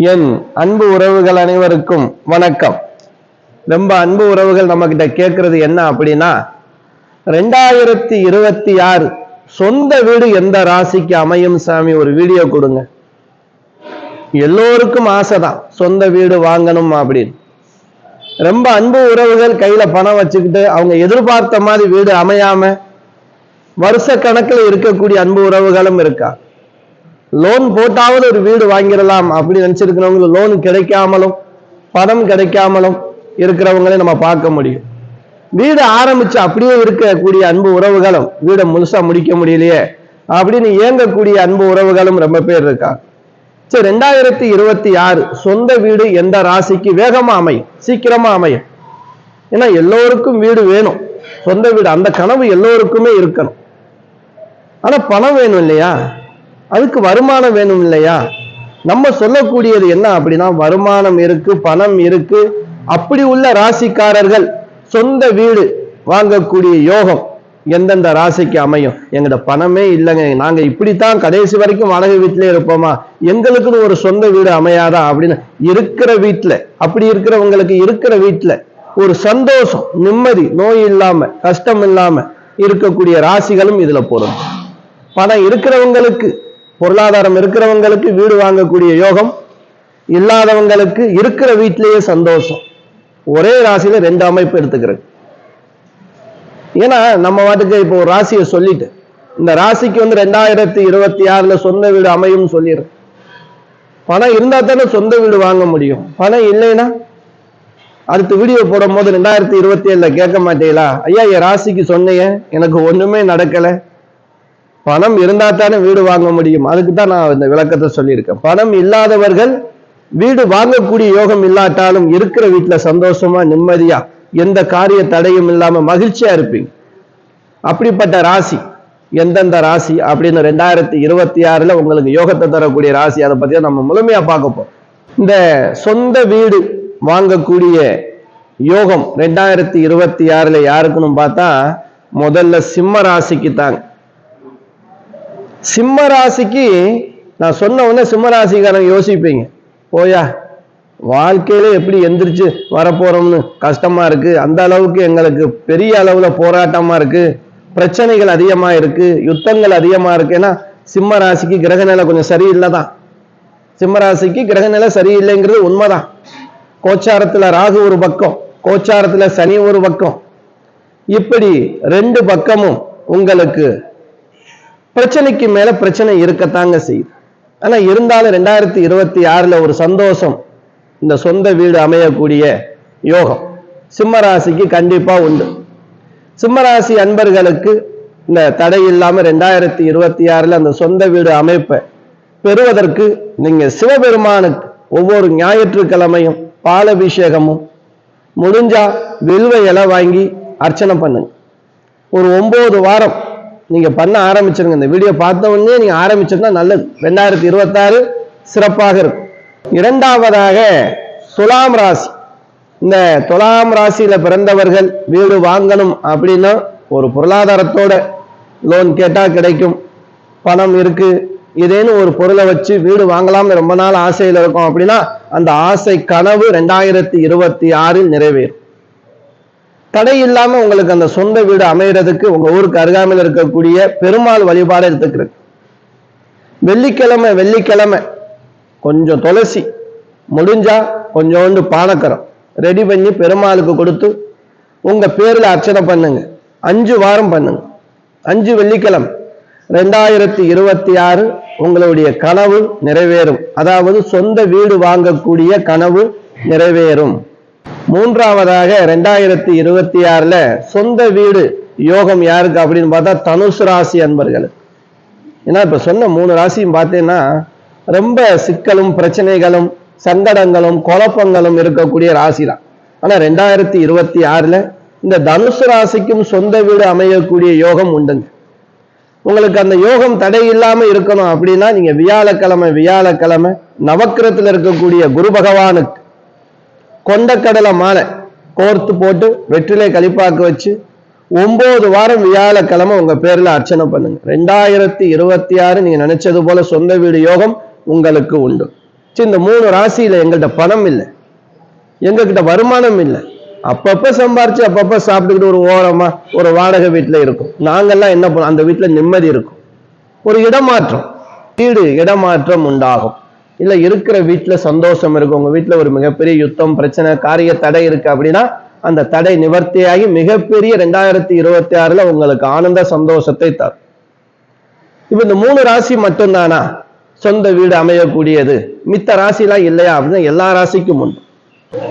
என் அன்பு உறவுகள் அனைவருக்கும் வணக்கம். ரொம்ப அன்பு உறவுகள் நம்ம கிட்ட கேட்கறது என்ன அப்படின்னா ரெண்டாயிரத்தி இருபத்தி ஆறு சொந்த வீடு எந்த ராசிக்கு அமையும் சாமி? ஒரு வீடியோ கொடுங்க. எல்லோருக்கும் ஆசைதான் சொந்த வீடு வாங்கணும் அப்படின்னு. ரொம்ப அன்பு உறவுகள் கையில பணம் வச்சுக்கிட்டு அவங்க எதிர்பார்த்த மாதிரி வீடு அமையாம வருஷ கணக்கில் இருக்கக்கூடிய அன்பு உறவுகளும் இருக்கா? லோன் போட்டாவது ஒரு வீடு வாங்கிடலாம் அப்படின்னு நினைச்சிருக்கிறவங்க லோன் கிடைக்காமலும் பணம் கிடைக்காமலும் இருக்கிறவங்களே நம்ம பார்க்க முடியும். வீடு ஆரம்பிச்சு அப்படியே இருக்கக்கூடிய அன்பு உறவுகளும் வீடை முழுசா முடிக்க முடியலையே அப்படின்னு இயங்கக்கூடிய அன்பு உறவுகளும் ரொம்ப பேர் இருக்காங்க. சரி ரெண்டாயிரத்தி இருபத்தி ஆறு சொந்த வீடு எந்த ராசிக்கு வேகமா அமையும் சீக்கிரமா அமையும்? ஏன்னா எல்லோருக்கும் வீடு வேணும். சொந்த வீடு அந்த கனவு எல்லோருக்குமே இருக்கணும். ஆனா பணம் வேணும் இல்லையா? அதுக்கு வருமானம் வேணும் இல்லையா? நம்ம சொல்லக்கூடியது என்ன அப்படின்னா வருமானம் இருக்கு பணம் இருக்கு. அப்படி உள்ள ராசிக்காரர்கள் சொந்த வீடு வாங்கக்கூடிய யோகம் எந்தெந்த ராசிக்கு அமையும்? எங்கிட்ட பணமே இல்லைங்க. நாங்க இப்படித்தான் கடைசி வரைக்கும் வாடகை வீட்டிலே இருப்போமா? எங்களுக்குன்னு ஒரு சொந்த வீடு அமையாதா அப்படின்னு இருக்கிற வீட்டுல அப்படி இருக்கிறவங்களுக்கு இருக்கிற வீட்டுல ஒரு சந்தோஷம் நிம்மதி நோய் இல்லாம கஷ்டம் இல்லாம இருக்கக்கூடிய ராசிகளும் இதுல பொருள் பணம் இருக்கிறவங்களுக்கு பொருளாதாரம் இருக்கிறவங்களுக்கு வீடு வாங்கக்கூடிய யோகம் இல்லாதவங்களுக்கு இருக்கிற வீட்டிலேயே சந்தோஷம். ஒரே ராசியில ரெண்டு அமைப்பு எடுத்துக்கிறது. ஏன்னா நம்ம வாட்டுக்கு இப்போ ஒரு ராசியை சொல்லிட்டு இந்த ராசிக்கு வந்து ரெண்டாயிரத்தி இருபத்தி ஆறுல சொந்த வீடு அமையும் சொல்லிடுறேன். பணம் இருந்தா தானே சொந்த வீடு வாங்க முடியும். பணம் இல்லைன்னா அடுத்து வீடியோ போடும் போது ரெண்டாயிரத்தி இருபத்தி ஏழுல கேட்க மாட்டீங்களா? ஐயா என் ராசிக்கு சொன்னீங்க எனக்கு ஒண்ணுமே நடக்கலை. பணம் இருந்தா தானே வீடு வாங்க முடியும். அதுக்கு தான் நான் இந்த விளக்கத்தை சொல்லியிருக்கேன். பணம் இல்லாதவர்கள் வீடு வாங்கக்கூடிய யோகம் இல்லாட்டாலும் இருக்கிற வீட்டில் சந்தோஷமா நிம்மதியா எந்த காரிய தடையும் இல்லாம மகிழ்ச்சியா இருப்பீங்க. அப்படிப்பட்ட ராசி எந்தெந்த ராசி அப்படின்னு ரெண்டாயிரத்தி இருபத்தி ஆறுல உங்களுக்கு யோகத்தை தரக்கூடிய ராசி அதை பத்தி நம்ம முழுமையா பார்க்க போறோம். இந்த சொந்த வீடு வாங்கக்கூடிய யோகம் ரெண்டாயிரத்தி இருபத்தி ஆறுல யாருக்குன்னு பார்த்தா முதல்ல சிம்ம ராசிக்கு தாங்க. சிம்ம ராசிக்கு நான் சொன்ன உடனே சிம்ம ராசிக்காரங்க யோசிப்பீங்க. போயா வாழ்க்கையில எப்படி எந்திரிச்சு வரப்போறோம்னு கஷ்டமா இருக்கு. அந்த அளவுக்கு எங்களுக்கு பெரிய அளவுல போராட்டமா இருக்கு. பிரச்சனைகள் அதிகமா இருக்கு. யுத்தங்கள் அதிகமா இருக்கு. ஏன்னா சிம்ம ராசிக்கு கிரக நிலை கொஞ்சம் சரியில்லை தான் சிம்ம ராசிக்கு கிரக நிலை சரியில்லைங்கிறது உண்மைதான். கோச்சாரத்துல ராகு ஒரு பக்கம் கோச்சாரத்துல சனி ஒரு பக்கம். இப்படி ரெண்டு பக்கமும் உங்களுக்கு பிரச்சனைக்கு மேல பிரச்சனை இருக்கத்தாங்க செய்யுது. ஆனா இருந்தாலும் ரெண்டாயிரத்தி இருபத்தி ஆறுல ஒரு சந்தோஷம் இந்த சொந்த வீடு அமையக்கூடிய யோகம் சிம்மராசிக்கு கண்டிப்பா உண்டு. சிம்மராசி அன்பர்களுக்கு இந்த தடை இல்லாம ரெண்டாயிரத்தி இருபத்தி ஆறுல அந்த சொந்த வீடு அமைப்பை பெறுவதற்கு நீங்க சிவபெருமானுக்கு ஒவ்வொரு ஞாயிற்றுக்கிழமையும் பாலபிஷேகமும் முடிஞ்சா வில்வ இலை வாங்கி அர்ச்சனை பண்ணுங்க. ஒரு ஒன்பது வாரம் நீங்கள் பண்ண ஆரம்பிச்சிருங்க. இந்த வீடியோ பார்த்த உடனே நீங்க ஆரம்பிச்சிருந்தா நல்லது. ரெண்டாயிரத்தி இருபத்தாறு சிறப்பாக இருக்கும். இரண்டாவதாக துலாம் ராசி. இந்த துலாம் ராசியில் பிறந்தவர்கள் வீடு வாங்கணும் அப்படின்னா ஒரு பொருளாதாரத்தோட லோன் கேட்டால் கிடைக்கும். பணம் இருக்குது இதேன்னு ஒரு பொருளை வச்சு வீடு வாங்கலாம்னு ரொம்ப நாள் ஆசையில் இருக்கும் அப்படின்னா அந்த ஆசை கனவு ரெண்டாயிரத்தி இருபத்தி ஆறில் நிறைவேறும். தடை இல்லாம உங்களுக்கு அந்த சொந்த வீடு அமைகிறதுக்கு உங்க ஊருக்கு அருகாமையில் இருக்கக்கூடிய பெருமாள் வழிபாடு எடுத்துக்கிறது. வெள்ளிக்கிழமை வெள்ளிக்கிழமை கொஞ்சம் துளசி முடிஞ்சா கொஞ்சோண்டு பானக்கரம் ரெடி பண்ணி பெருமாளுக்கு கொடுத்து உங்க பேர்ல அர்ச்சனை பண்ணுங்க. அஞ்சு வாரம் பண்ணுங்க. அஞ்சு வெள்ளிக்கிழமை ரெண்டாயிரத்தி இருபத்தி ஆறு உங்களுடைய கனவு நிறைவேறும். அதாவது சொந்த வீடு வாங்கக்கூடிய கனவு நிறைவேறும். மூன்றாவதாக ரெண்டாயிரத்தி இருபத்தி ஆறுல சொந்த வீடு யோகம் யாருக்கு அப்படின்னு பார்த்தா தனுஷ் ராசி அன்பர்கள். ஏன்னா இப்ப சொன்ன மூணு ராசியும் பார்த்தீங்கன்னா ரொம்ப சிக்கலும் பிரச்சனைகளும் சங்கடங்களும் குழப்பங்களும் இருக்கக்கூடிய ராசி தான் ஆனா ரெண்டாயிரத்தி இருபத்தி ஆறுல இந்த தனுசு ராசிக்கும் சொந்த வீடு அமையக்கூடிய யோகம் உண்டுங்க. உங்களுக்கு அந்த யோகம் தடை இல்லாம இருக்கணும் அப்படின்னா நீங்க வியாழக்கிழமை வியாழக்கிழமை நவக்கிரத்துல இருக்கக்கூடிய குரு பகவானுக்கு கொண்டக்கடலை மாலை கோர்த்து போட்டு வெற்றிலை கழிப்பாக்கு வச்சு ஒன்பது வாரம் வியாழக்கிழமை உங்க பேர்ல அர்ச்சனை பண்ணுங்க. ரெண்டாயிரத்தி இருபத்தி ஆறு நீங்க நினைச்சது போல சொந்த வீடு யோகம் உங்களுக்கு உண்டு. சரி இந்த மூணு ராசியில எங்கள்கிட்ட பணம் இல்லை. எங்ககிட்ட வருமானம் இல்லை. அப்பப்ப சம்பாரிச்சு அப்பப்ப சாப்பிட்டுக்கிட்டு ஒரு ஓரமா ஒரு வாடகை வீட்டுல இருக்கும். நாங்கெல்லாம் என்ன பண்ணோம் அந்த வீட்டுல நிம்மதி இருக்கும். ஒரு இடமாற்றம். வீடு இடமாற்றம் உண்டாகும். இல்ல இருக்கிற வீட்டுல சந்தோஷம் இருக்கு. உங்க வீட்டுல ஒரு மிகப்பெரிய யுத்தம் பிரச்சனை காரிய தடை இருக்கு அப்படின்னா அந்த தடை நிவர்த்தியாகி மிகப்பெரிய ரெண்டாயிரத்தி இருபத்தி ஆறுல உங்களுக்கு ஆனந்த சந்தோஷத்தை தரும். இப்ப இந்த மூணு ராசி மட்டும்தானா? சொந்த வீடு அமையக்கூடியது. மித்த ராசிலாம் இல்லையா அப்படின்னா எல்லா ராசிக்கும் உண்டு.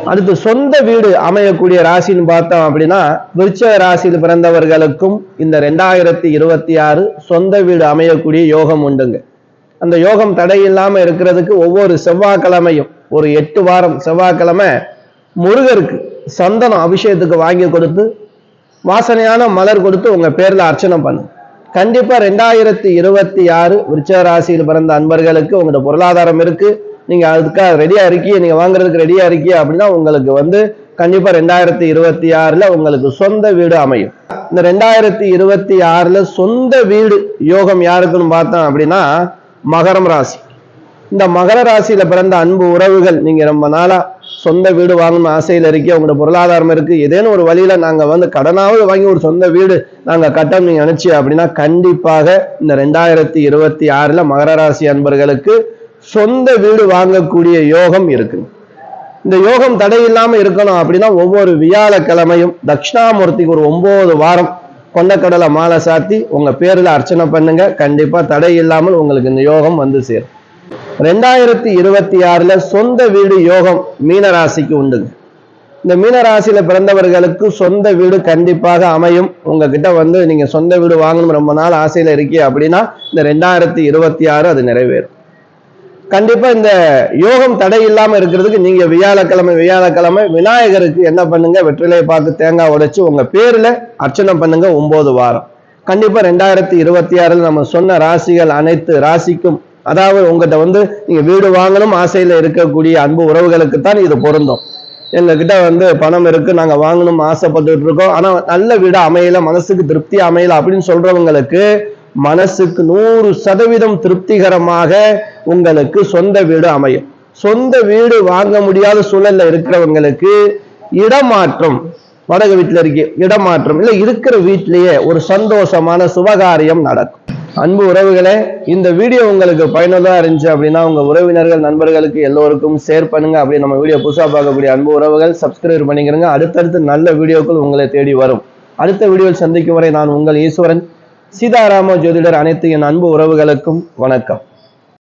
அடுத்து சொந்த வீடு அமையக்கூடிய ராசின்னு பார்த்தோம் அப்படின்னா விருச்ச ராசியில் பிறந்தவர்களுக்கும் இந்த ரெண்டாயிரத்தி இருபத்தி ஆறு சொந்த வீடு அமையக்கூடிய யோகம் உண்டுங்க. அந்த யோகம் தடை இல்லாமல் இருக்கிறதுக்கு ஒவ்வொரு செவ்வாய்க்கிழமையும் ஒரு எட்டு வாரம் செவ்வாய்க்கிழமை முருகருக்கு சந்தனம் அபிஷேகத்துக்கு வாங்கி கொடுத்து வாசனையான மலர் கொடுத்து உங்கள் பேரில் அர்ச்சனை பண்ணு. கண்டிப்பாக ரெண்டாயிரத்தி இருபத்தி ஆறு விருச்ச ராசியில் பிறந்த அன்பர்களுக்கு உங்களோட பொருளாதாரம் இருக்குது நீங்கள் அதுக்காக ரெடியாக இருக்கீங்க நீங்கள் வாங்குறதுக்கு ரெடியாக இருக்கீங்க அப்படின்னா உங்களுக்கு வந்து கண்டிப்பாக ரெண்டாயிரத்தி இருபத்தி ஆறில் உங்களுக்கு சொந்த வீடு அமையும். இந்த ரெண்டாயிரத்தி இருபத்தி ஆறில் சொந்த வீடு யோகம் யாருக்குன்னு பார்த்தோம் அப்படின்னா மகரம் ராசி. இந்த மகர ராசியில பிறந்த அன்பு உறவுகள் நீங்க ரொம்ப நாளா சொந்த வீடு வாங்கணும் ஆசையில இருக்கே உங்களோட பொருளாதாரம் இருக்கு ஏதேனும் ஒரு வழியில நாங்க வந்து கடனாவது வாங்கி ஒரு சொந்த வீடு நாங்க கட்டணும் நீங்க நினைச்சு அப்படின்னா கண்டிப்பாக இந்த ரெண்டாயிரத்தி இருபத்தி ஆறுல மகர ராசி அன்பர்களுக்கு சொந்த வீடு வாங்கக்கூடிய யோகம் இருக்கு. இந்த யோகம் தடை இல்லாம இருக்கணும் அப்படின்னா ஒவ்வொரு வியாழக்கிழமையும் தட்சிணாமூர்த்திக்கு ஒரு ஒன்பது வாரம் கொண்டக்கடலை மாலை சாத்தி உங்க பேர்ல அர்ச்சனை பண்ணுங்க. கண்டிப்பா தடை இல்லாமல் உங்களுக்கு இந்த யோகம் வந்து சேரும். ரெண்டாயிரத்தி இருபத்தி ஆறுல சொந்த வீடு யோகம் மீனராசிக்கு உண்டுங்க இந்த மீனராசியில பிறந்தவர்களுக்கு சொந்த வீடு கண்டிப்பாக அமையும். உங்ககிட்ட வந்து நீங்க சொந்த வீடு வாங்கணும் ரொம்ப நாள் ஆசையில இருக்கீங்க அப்படின்னா இந்த ரெண்டாயிரத்தி இருபத்தி ஆறு அது நிறைவேறும். கண்டிப்பா இந்த யோகம் தடை இல்லாம இருக்கிறதுக்கு நீங்க வியாழக்கிழமை வியாழக்கிழமை விநாயகருக்கு என்ன பண்ணுங்க? வெற்றிலையை பார்த்து தேங்காய் உடைச்சு உங்க பேர்ல அர்ச்சனை பண்ணுங்க ஒன்பது வாரம். கண்டிப்பா ரெண்டாயிரத்தி இருபத்தி ஆறுல நம்ம சொன்ன ராசிகள் அனைத்து ராசிக்கும் அதாவது உங்ககிட்ட வந்து நீங்க வீடு வாங்கணும் ஆசையில இருக்கக்கூடிய அன்பு உறவுகளுக்கு தான் இது பொருந்தும். எங்ககிட்ட வந்து பணம் இருக்கு நாங்க வாங்கணும் ஆசைப்பட்டு இருக்கோம். ஆனா நல்ல வீடு அமையல மனசுக்கு திருப்தி அமையல அப்படின்னு சொல்றவங்களுக்கு மனசுக்கு நூறு சதவீதம் திருப்திகரமாக உங்களுக்கு சொந்த வீடு அமையும். சொந்த வீடு வாங்க முடியாத சூழல்ல இருக்கிறவங்களுக்கு இடமாற்றம் வடகு வீட்டில் இருக்க இடமாற்றம். இல்லை இருக்கிற வீட்டிலேயே ஒரு சந்தோஷமான சுபகாரியம் நடக்கும். அன்பு உறவுகளே இந்த வீடியோ உங்களுக்கு பயனுள்ளதாக இருந்துச்சு அப்படின்னா உங்கள் உறவினர்கள் நண்பர்களுக்கு எல்லோருக்கும் ஷேர் பண்ணுங்க. அப்படி நம்ம வீடியோ புதுசாக பார்க்கக்கூடிய அன்பு உறவுகள் சப்ஸ்கிரைப் பண்ணிக்கிறங்க. அடுத்தடுத்து நல்ல வீடியோக்கள் உங்களை தேடி வரும். அடுத்த வீடியோவில் சந்திக்கும் வரை நான் உங்கள் ஈஸ்வரன். சீதாராம ஜோதிடர் அனைத்து என் அன்பு உறவுகளுக்கும் வணக்கம்.